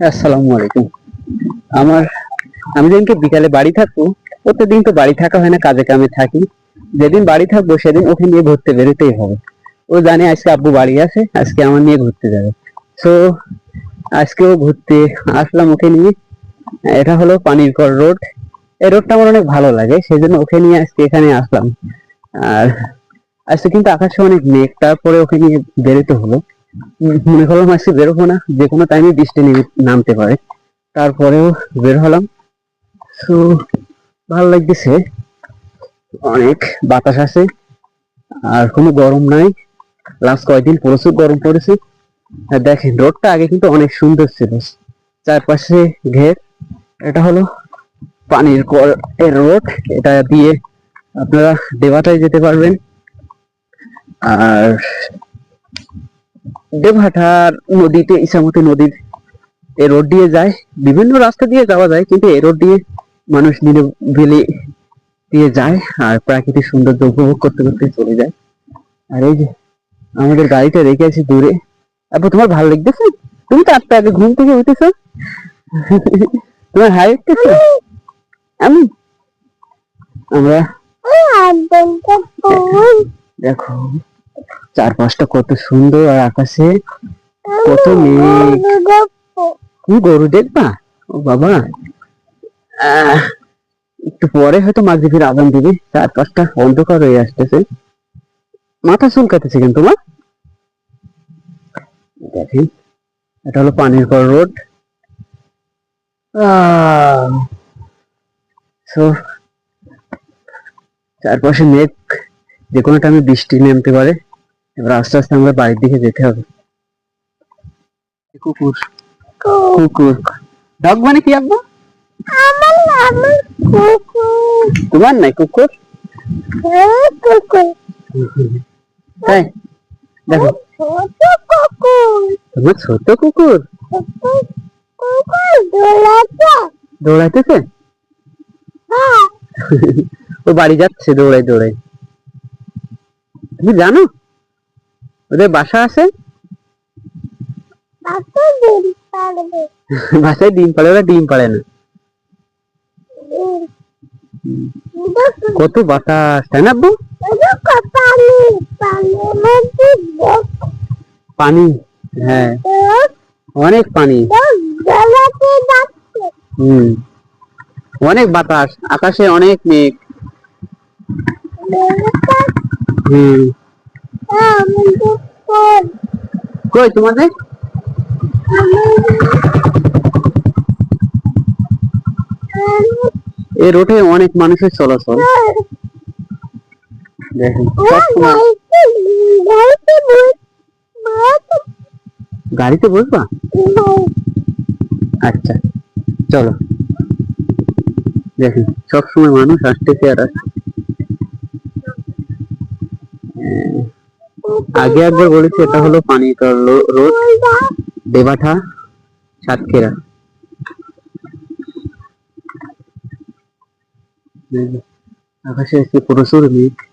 আসসালামু আলাইকুম। আমার আমি যেদিনকে বিকালে বাড়ি থাকব, প্রত্যেকদিন তো বাড়ি থাকা হয় না, কাজে কামে থাকি। যেদিন বাড়ি থাকব, সেদিন ওকে নিয়ে ঘুরতে বেরোতেই হবে। ও জানে আজকে আব্বু বাড়ি আছে, আজকে আমার নিয়ে ঘুরতে যাবে। তো আজকেও ঘুরতে আসলাম ওকে নিয়ে। এটা হলো পানির কর রোড। এই রোডটা আমার অনেক ভালো লাগে সেই জন্য ওকে নিয়ে আজকে এখানে আসলাম। আর আজকে কিন্তু আকাশে অনেক মেঘ, তারপরে ওকে নিয়ে বেরোতে হলো। মনে করলাম আজকে বেরোবো না, যে কোনো টাইমে বৃষ্টি নেমে- নামতে পারে। তারপরেও বের হলাম। তো ভালো লাগতেছে। অনেক বাতাস আছে, আর কোনো গরম নাই। লাস্ট কয়েকদিন প্রচুর গরম পড়েছে। দেখেন রোডটা আগে কিন্তু অনেক সুন্দর ছিল। চারপাশে ঘের। এটা হলো পানির কল এর রোড এটা দিয়ে আপনারা দেবাটায় যেতে পারবেন। আর দেবহাটার নদীতে ইসামতি নদীর এই রোড দিয়ে যায়। বিভিন্ন রাস্তা দিয়ে যাওয়া যায় কিন্তু এই রোড দিয়ে মানুষ নিরিবিলি দিয়ে যায় আর প্রাকৃতিক সৌন্দর্য উপভোগ করতে করতে চলে যায়। আর এই যে আমাদের গাড়িটা রেখে আছি দূরে। আপু তোমার ভালো লাগতেছে তুমি তো আটটা আগে ঘুম থেকে উঠেছো। তোমার হাই উঠতেছে আমি আমরা দেখো। চারপাশটা কত সুন্দর আর আকাশে কত মেঘ। তুমি গরু দেখবা? ও বাবা। একটু পরে হয়তো মাগরিবের আজান দিবে। চারপাশটা অন্ধকার হয়ে আসতেছে। মাথা চুলকাতেছে কিন্তু তোমার দেখেন, এটা হলো পানির কর রোড। সো চারপাশে মেঘ যে কোনো টাইমে বৃষ্টি নামতে পারে। এবার আস্তে আস্তে আমরা বাড়ির দিকে যেতে হবে। কুকুর। কুকুর। ডগ মানে কি আব্বা? তোমার নাই কুকুর? তাই? দেখো। তোমার ছোট কুকুর? দৌড়াইতেছে? ও বাড়ি যাচ্ছে দৌড়াই দৌড়াই। তুমি জানো? ওদের বাসা আছে? বাসায় ডিম পাড়ে ওরা ডিম পাড়ে না। কত বাতাস তাই না আব্বু? পানি হ্যাঁ। অনেক পানি। হুম। অনেক বাতাস আকাশে অনেক মেঘ। হুম। কই, তোমাদের? এই রোডে অনেক মানুষের চলাচল। গাড়িতে বসবা? আচ্ছা চলো। দেখেন, সবসময় মানুষ আসতেছে আর আসছে। আগে একবার বলেছি এটা হলো লো- রোড দেবাঠা সাতক্ষীরা। আকাশে আজকে প্রচুর মেঘ।